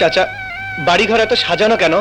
চাচা, বাড়িঘর এত সাজানো কেন?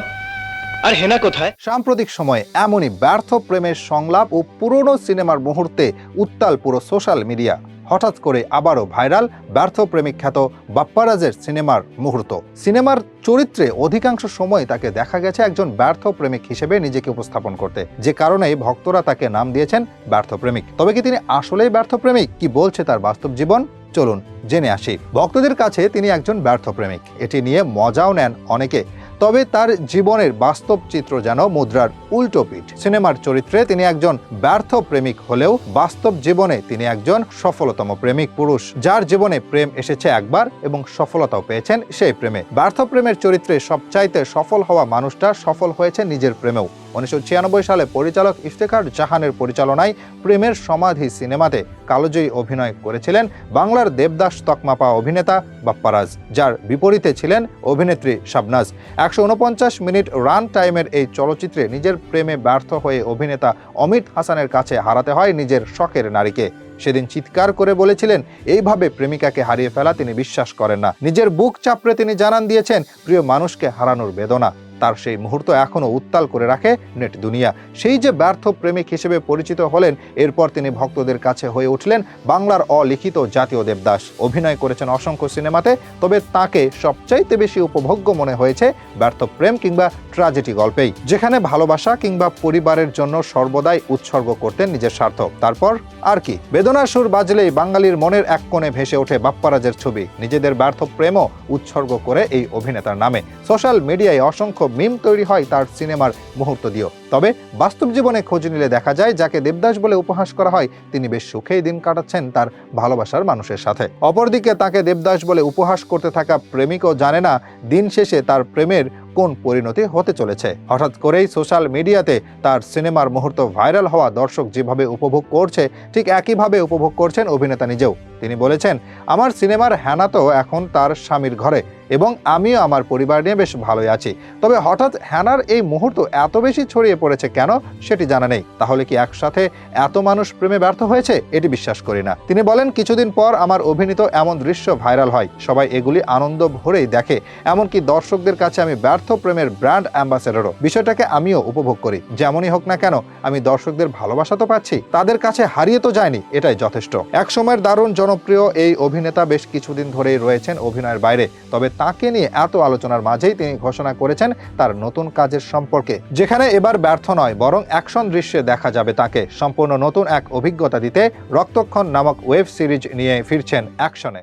আর হেনা কোথায়? সাম্প্রতিক সময়ে এমনই ব্যর্থ প্রেমের সংলাপ ও পুরনো সিনেমার মুহূর্তে উত্তাল পুরো সোশ্যাল মিডিয়া। হঠাৎ করে আবারও ভাইরাল ব্যর্থ প্রেমিক খ্যাত বাপ্পারাজের সিনেমার মুহূর্ত। সিনেমার চরিত্রে অধিকাংশ সময় তাকে দেখা গেছে একজন ব্যর্থ প্রেমিক হিসেবে নিজেকে উপস্থাপন করতে। যে কারণে ভক্তরা তাকে নাম দিয়েছেন ব্যর্থ প্রেমিক। তবে কি তিনি আসলেই ব্যর্থ প্রেমিক? কি বলছে তার বাস্তব জীবন? চলুন জেনে আসি। ভক্তদের কাছে তিনি একজন ব্যর্থ প্রেমিক এটি নিয়ে মজাও নেন অনেকে। তবে তার জীবনের বাস্তব চিত্র যেন মুদ্রার উল্টো পিঠ। সিনেমার চরিত্রে তিনি একজন ব্যর্থ প্রেমিক হলেও বাস্তব জীবনে তিনি একজন সফলতম প্রেমিক পুরুষ। যার জীবনে প্রেম এসেছে একবার এবং সফলতাও পেয়েছেন সেই প্রেমে। ব্যর্থ প্রেমের চরিত্রে সবচাইতে সফল হওয়া মানুষটা সফল হয়েছে নিজের প্রেমেও। উনিশশো ছিয়ানব্বই সালে পরিচালক ইফতেখার জাহানের পরিচালনায় প্রেমের সমাধি সিনেমাতে কালোজয়ী অভিনয় করেছিলেন বাংলার দেবদাস তকমাপা অভিনেতা বাপ্পারাজ, যার বিপরীতে ছিলেন অভিনেত্রী শাবনাজ। একশো উনপঞ্চাশ মিনিট রান টাইমের এই চলচ্চিত্রে নিজের প্রেমে ব্যর্থ হয়ে অভিনেতা অমিত হাসানের কাছে হারাতে হয় নিজের শখের নারীকে। সেদিন চিৎকার করে বলেছিলেন, এইভাবে প্রেমিকাকে হারিয়ে ফেলা তিনি বিশ্বাস করেন না। নিজের বুক চাপড়ে তিনি জানান দিয়েছেন, প্রিয় মানুষকে হারানোর বেদনা। তার সেই মুহূর্ত এখনও উত্তাল করে রাখে নেট দুনিয়া। সেই যে ব্যর্থ প্রেমিক হিসেবে পরিচিত হলেন, এরপর তিনি ভক্তদের কাছে হয়ে উঠলেন বাংলার অলিখিত জাতীয় দেবদাস। অভিনয় করেছেন অসংখ্য সিনেমাতে, তবে তাকে সবচাইতে বেশি উপভোগ্য মনে হয়েছে ব্যর্থ প্রেম কিংবা ট্রাজেডি গল্পেই, যেখানে ভালোবাসা কিংবা পরিবারের জন্য সর্বদাই উৎসর্গ করতেন নিজের স্বার্থ তারপর আর কি, বেদনার সুর বাজলেই বাঙালির মনের এক কোণে ভেসে ওঠে বাপ্পারাজের ছবি। নিজেদের ব্যর্থ প্রেমও উৎসর্গ করে এই অভিনেতার নামে। সোশ্যাল মিডিয়ায় অসংখ্য মিম তৈরি হয় তার সিনেমার মুহূর্ত দিয়েও। তবে বাস্তব জীবনে খোঁজ নিলে দেখা যায়, যাকে দেবদাস বলে উপহাস করা হয়, তিনি বেশ সুখেই দিন কাটাচ্ছেন তার ভালোবাসার মানুষের সাথে। অপরদিকে তাকে দেবদাস বলে উপহাস করতে থাকা প্রেমিকও জানে না, দিন শেষে তার প্রেমের কোন পরিণতি হতে চলেছে। হঠাৎ করেই সোশ্যাল মিডিয়াতে তার সিনেমার মুহূর্ত ভাইরাল হওয়া দর্শক যেভাবে উপভোগ করছে, ঠিক একইভাবে উপভোগ করছেন অভিনেতা নিজেও। তিনি বলেছেন, আমার সিনেমার হ্যানা তো এখন তার স্বামীর ঘরে এবং আমিও আমার পরিবার নিয়ে বেশ ভালোই আছি। তবে হঠাৎ হ্যানার এই মুহূর্ত এত বেশি ছড়িয়ে পড়েছে কেন সেটি জানা নেই। তাহলে কি একসাথে এত মানুষ প্রেমে ব্যর্থ হয়েছে? এটি বিশ্বাস করি না। তিনি বলেন, কিছুদিন পর আমার অভিনীত এমন দৃশ্য ভাইরাল হয়। সবাই এগুলি আনন্দ ভরেই দেখে। এমনকি দর্শকদের কাছে আমি ব্যর্থ প্রেমের ব্র্যান্ড অ্যাম্বাসেডরও। বিষয়টাকে আমিও উপভোগ করি। যেমনই হোক না কেন, আমি দর্শকদের ভালোবাসা তো পাচ্ছি। তাদের কাছে হারিয়ে তো যায়নি। এটাই যথেষ্ট। এক সময়ের দারুণ জনপ্রিয় এই অভিনেতা বেশ কিছুদিন ধরেই রয়েছেন অভিনয়ের বাইরে। তবে তাকে নিয়ে এত আলোচনার মাঝেই তিনি ঘোষণা করেছেন তার নতুন কাজের সম্পর্কে। যেখানে এবার ব্যর্থ নয়, বরং অ্যাকশন দৃশ্যে দেখা যাবে তাকে। সম্পূর্ণ নতুন এক অভিজ্ঞতা দিতে রক্তক্ষণ নামক ওয়েব সিরিজ নিয়ে ফিরছেন অ্যাকশনে।